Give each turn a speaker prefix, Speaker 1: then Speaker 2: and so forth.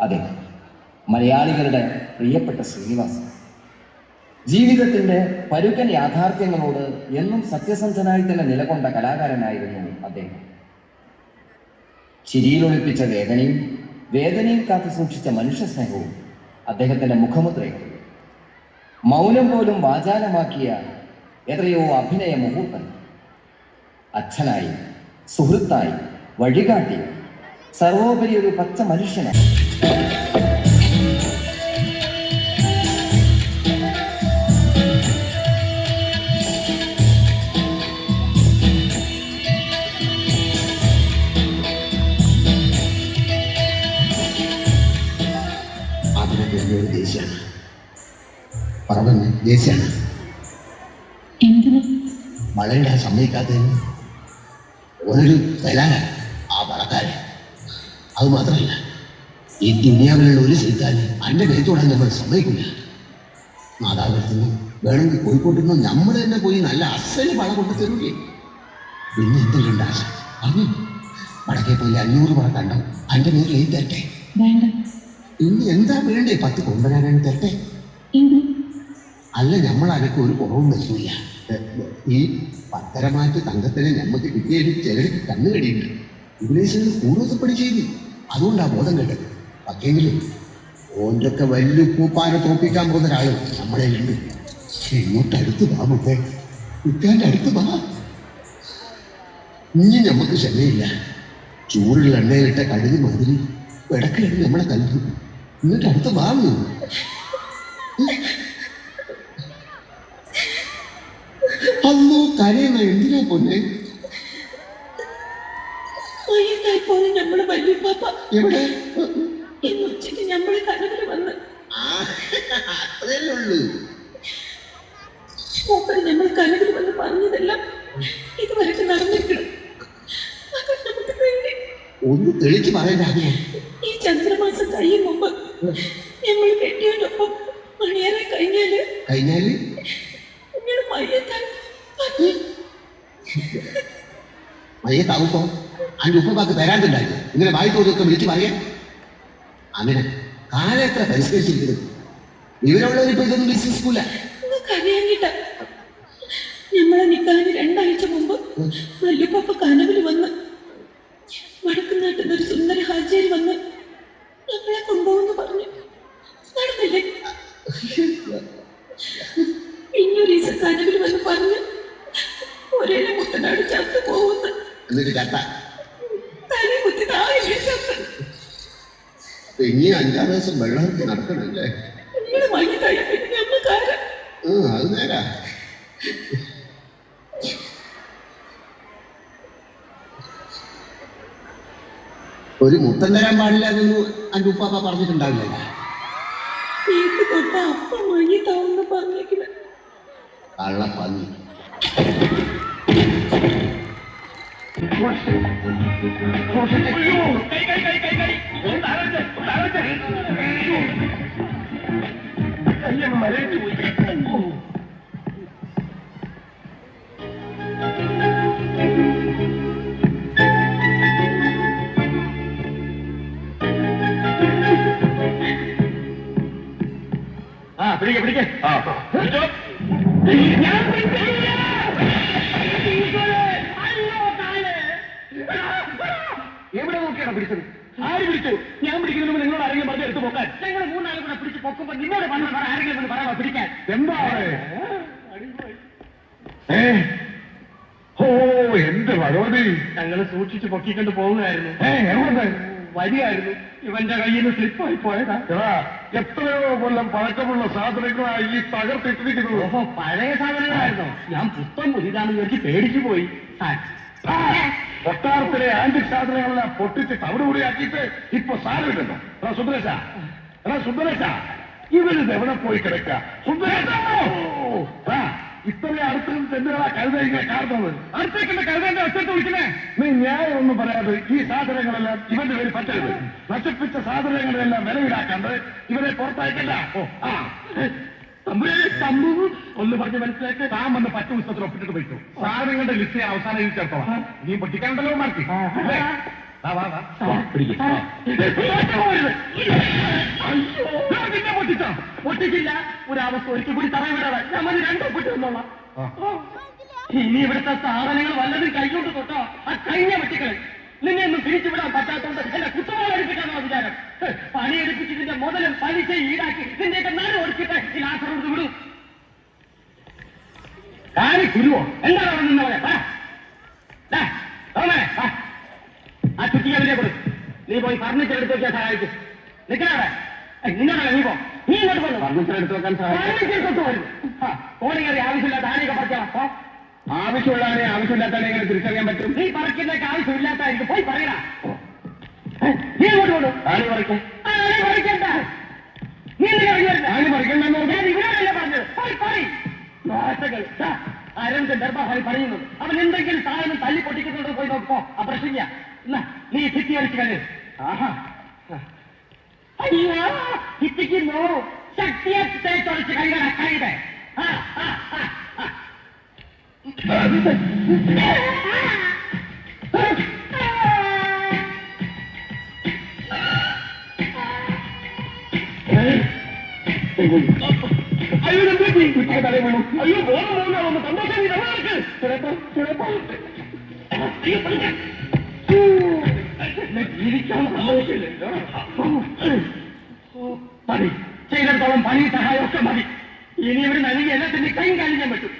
Speaker 1: അതെ. മലയാളികളുടെ പ്രിയപ്പെട്ട ശ്രീനിവാസൻ. ജീവിതത്തിന്റെ പരുക്കൻ യാഥാർത്ഥ്യങ്ങളോട് എന്നും സത്യസന്ധനായി തന്നെ നിലകൊണ്ട കലാകാരനായിരുന്നു അദ്ദേഹം. ചിരിയിലൊളിപ്പിച്ച വേദനയും വേദനയും കാത്തു സൂക്ഷിച്ച മനുഷ്യ സ്നേഹവും അദ്ദേഹത്തിന്റെ മുഖമുദ്രയും മൗനം പോലും വാചാലമാക്കിയ എത്രയോ അഭിനയ മുഹൂർത്തം അച്ഛനായി സുഹൃത്തായി വഴികാട്ടി സർവോപരി ഒരു പച്ച മനുഷ്യനായി.
Speaker 2: പറഞ്ഞ ദേഷ്യമാണ്
Speaker 3: മഴയുടെ
Speaker 2: വളരാൻ സമ്മതിക്കാത്തതിന് ഒരു ബലാന ആ വളക്കാര് അത് മാത്രമല്ല ഈ ദുനിയാവിലുള്ള ഒരു സൈത്താന് അന്റെ കൈത്തോടാൻ നമ്മൾ സമ്മതിക്കില്ല. മാതാപിടുത്തുന്നു വേണമെങ്കിൽ കോഴിക്കോട്ടിൽ നിന്ന് നമ്മൾ തന്നെ പോയി നല്ല അസൽ വള കൊണ്ടു തരൂലേ? പിന്നെ എന്തെങ്കിലും ആശ? പറഞ്ഞു. വടക്കേ പോയി അഞ്ഞൂറ് വള കണ്ടോ? അന്റെ മേൽ എഴുതി തരട്ടെ. ഇനി എന്താ വേണ്ടേ? പത്ത് കൊണ്ടുവരാനാണ് തരട്ടെ. അല്ല നമ്മൾ അനക്ക് ഒരു കുറവും വരുന്നില്ല ഈ പത്തരമാറ്റ് തങ്കത്തിന് നമുക്ക് കിട്ടിയതിൽ ചിലർക്ക് കണ്ണു കടിയുണ്ട്. ഇംഗ്ലീഷിൽ കൂടുതൽ ചെയ്തു അതുകൊണ്ടാ ബോധം കേട്ടത്. പക്ഷേങ്കിലും ഓന്റെയൊക്കെ വലിയ പൂപ്പാനെ തോപ്പിക്കാൻ പോകുന്ന ഒരാൾ നമ്മളെ ഉണ്ട് ഇങ്ങോട്ട് അടുത്ത് വാ മുട്ടേ കുറ്റാന്റെ അടുത്ത് വാ. ഇനി നമുക്ക് ക്ഷമയില്ല. ചൂടുള്ള എണ്ണയിലിട്ട കടുക് മാതിരി ഇടക്കിടക്ക് നമ്മളെ കലു എന്നിട്ട് അടുത്ത് വാങ്ങുന്നു അല്ലോ കരയുന്ന എന്തിനാ പൊന്നെ?
Speaker 3: വയസ്സായി പോയ നമ്മളെ വല്യപ്പാപ്പ
Speaker 2: എവിടെ?
Speaker 3: ഇന്ന് ഉച്ചയ്ക്ക് നമ്മളെ കനവിൽ വന്ന്.
Speaker 2: ആ, അത്രയല്ലേ ഉള്ളൂ.
Speaker 3: മൂപ്പര് നമ്മൾ കനവിൽ വന്ന് പറഞ്ഞതെല്ലാം ഇതുവരെയൊക്കെ നടന്നിരിക്കണം
Speaker 2: ഒന്ന് തെളിച്ച് പറയണ്ടാകുമോ
Speaker 3: ഈ ചന്ദ്രമാസം കഴിയും മുമ്പ് നമ്മൾ കെട്ടിയതിനൊപ്പം മണിയേറെ കഴിഞ്ഞാൽ
Speaker 2: കഴിഞ്ഞാൽ?
Speaker 3: നിങ്ങൾ മയ്യത്താൻ
Speaker 2: മയ്യത്താവുമ്പോ അതിന്റെ ഉപ്പമാക്ക് തരാണ്ടുണ്ടായിരുന്നു. ഇങ്ങനെ വായി തോന്നൊക്കെ വിളിച്ച് പറയാൻ. അങ്ങനെ കാലം എത്ര പരിഷ്കരിച്ചിരിക്കുന്നത് ഇവരുള്ളവരിപ്പോ ഇതൊന്നും വിശ്വസിക്കൂല
Speaker 3: നമ്മളെ നിക്കാന് രണ്ടാഴ്ച മുമ്പ് മല്ലുപ്പാപ്പ കനവിൽ വന്ന് വടക്കുനാട്ടിൽ ഒരു സുന്ദര ഹാജേരി വന്ന് നമ്മളെ കൊണ്ടുപോകുന്നു പറഞ്ഞു നടന്നില്ലേ ഇന്നൊരു ദിവസം കനവിൽ വന്ന് പറഞ്ഞ് ഒരേ മുട്ടനാട് ചത്തു പോകുന്നു
Speaker 2: എന്നിട്ട് ഇനി നടക്കണല്ലേ അത് നേരാ. ഒരു മുത്തം തരാൻ പാടില്ല എന്നൊന്നും അന്റെ ഉപ്പാപ്പ പറഞ്ഞിട്ടുണ്ടാവില്ല? കള്ളപ്പന്നി.
Speaker 4: പിടിക്ക പിടിക്ക. ആ. ഞാൻ നോക്കിയാണ് പിടിച്ചത്? ആര് പിടിച്ചു? ഞാൻ പിടിക്കുന്നതിന് നിങ്ങളോട് ആരെങ്കിലും പറഞ്ഞ് എടുത്ത് പോക്കാൻ. ഞങ്ങൾ മൂന്നാളും കൂടെ പിടിച്ച് പൊക്കുമ്പോ നിന്നോട് പറഞ്ഞ ആരെങ്കിലും ഒന്ന് പറയാമോ പിടിക്കാൻ? എന്താ
Speaker 5: ഏ? ഓ എന്ത് ഭഗവതി
Speaker 4: ഞങ്ങൾ സൂക്ഷിച്ച് പൊക്കിക്കൊണ്ട് പോകുകയായിരുന്നു
Speaker 5: ഏ എവിടെ
Speaker 4: വരികയായിരുന്നു ഇവന്റെ കയ്യിൽ നിന്ന് സ്ലിപ്പായി പോയതാ.
Speaker 5: എത്രയോ കൊല്ലം പഴക്കമുള്ള സാധനങ്ങളായി ഈ തകർത്തിട്ടിരിക്കുന്നു
Speaker 4: ഓഹോ പഴയ സാധനങ്ങളായിരുന്നു. ഞാൻ പുസ്തകം പുതിയതാണെന്ന് വെച്ച് പേടിച്ചു പോയി.
Speaker 5: കൊട്ടാരത്തിലെ ആന്റിക് സാധനങ്ങളെല്ലാം പൊട്ടിച്ച് തവിടുകൂടിയാക്കിയിട്ട് ഇപ്പൊ സാരമില്ലല്ലോ എടാ സുന്ദരേശ എടാ സുന്ദരേശ ഇവരിത് എവിടെ പോയി കിടക്ക സുന്ദരേശ ഇത്രയും അടുത്ത് എന്തിനാ കഴുത ഇങ്ങനെ കാണുന്നത് അടുത്തേക്കുള്ള കഴുതന്റെ ഒച്ചത്ത് വിളിക്കണേ നീ ന്യായം ഒന്നും പറയാതെ ഈ സാധനങ്ങളെല്ലാം ഇവന്റെ പേര് പറ്റരുത്. നശിപ്പിച്ച സാധനങ്ങളെല്ലാം വിലയിലാക്കാണ്ട് ഇവരെ പുറത്തായിട്ടില്ല ഓ ആ. ഒന്ന് പറഞ്ഞ് മനസ്സിലാക്കി താൻ വന്ന് പറ്റു പുസ്തകത്തിൽ ഒപ്പിട്ടിട്ട് പോയിട്ടു. സാർ നിങ്ങളുടെ ലിസ്റ്റ് അവസാനം എഴുതി ചേർത്തോ നീ പൊട്ടിക്കാണ്ടല്ലോ മാർക്ക്. പിന്നെ പൊട്ടിച്ചോ? പൊട്ടിച്ചില്ല
Speaker 4: ഒരാവസ്ഥ ഒരിക്കൽ കൂടി തറ വിടാതെ ഞാൻ മതി രണ്ടോ പൊട്ടി വന്നോളാം ഇനി ഇവിടുത്തെ സാധനങ്ങൾ വല്ലതും കൈകൊണ്ട് തൊട്ടോ? ആ കഴിഞ്ഞ പൊട്ടിക്കളെ നിന്നെ ഒന്നും പിരിച്ചുവിടാൻ പറ്റാത്തോണ്ട് എന്റെ കുറ്റവാളി എടുപ്പിക്കാന്നുള്ള വിചാരം. പണി പണിയെടുപ്പിച്ചതിന്റെ മുതലും പലിശ ഈടാക്കി നിന്റെയൊക്കെ നാട് ഓടിച്ചിട്ട് ഈ ആശ്രമത്ത് വിടും. കാരി കുരുവോ? എന്താണ് അവിടെ നിന്നവരെ. ആ ചുറ്റി അവരെ കൊടു. നീ പോയി ഫർണിച്ചർ എടുത്ത് വെക്കാൻ സഹായിക്കും. നിൽക്കണവിടെ നിന്നോടല്ല നീ പോ. നീ ഇങ്ങോട്ട് പോകുന്നു
Speaker 5: ഫർണിച്ചർ എടുത്ത് വെക്കാൻ
Speaker 4: വരും ഫോണിൽ കയറി ആവശ്യമില്ലാത്ത ആരെയൊക്കെ പറിക്കാം പോ.
Speaker 5: ആവശ്യമില്ലാത്തവനെ എങ്ങനെ തിരിച്ചറിയാൻ പറ്റും?
Speaker 4: നീ പറിക്കുന്നൊക്കെ ആവശ്യമില്ലാത്തായിരിക്കും പോയി പറയടാ. നീ അങ്ങോട്ട് കൊണ്ടു.
Speaker 5: ആര്
Speaker 4: നീ എന്തിനാ?
Speaker 5: ആര് പറഞ്ഞു?
Speaker 4: ഞാൻ ഇവരോടല്ല പറഞ്ഞത്. പോയി പറയ് നാശങ്ങൾ അരവിന്ദ് ദർബാഹായി പറയുന്നത് അവൻ എന്തെങ്കിലും സാധനം തല്ലി പൊട്ടിക്കുന്നുണ്ടോ പോയി നോക്കോ. ആ എന്നാ നീ ഭിത്തി കളി ആഹാ. അയ്യോ ഭിത്തിക്കുന്നു ശക്തിയെ തുടച്ച് ആ ആ ആ ആ.
Speaker 5: അയ്യോ പറ്റി? തലയിൽ അയ്യോ ബോധം പോകുന്ന ഒന്ന് സന്തോഷം. ചിലപ്പോ ചിലപ്പോ
Speaker 4: ജീവിക്കാൻ സമ്മതിക്കില്ലല്ലോ. മതി ചെയ്തിടത്തോളം പണി സഹായമൊക്കെ മതി ഇനി ഇവിടെ നൽകി എല്ലാത്തിന്റെ കൈയും കാണിക്കാൻ പറ്റും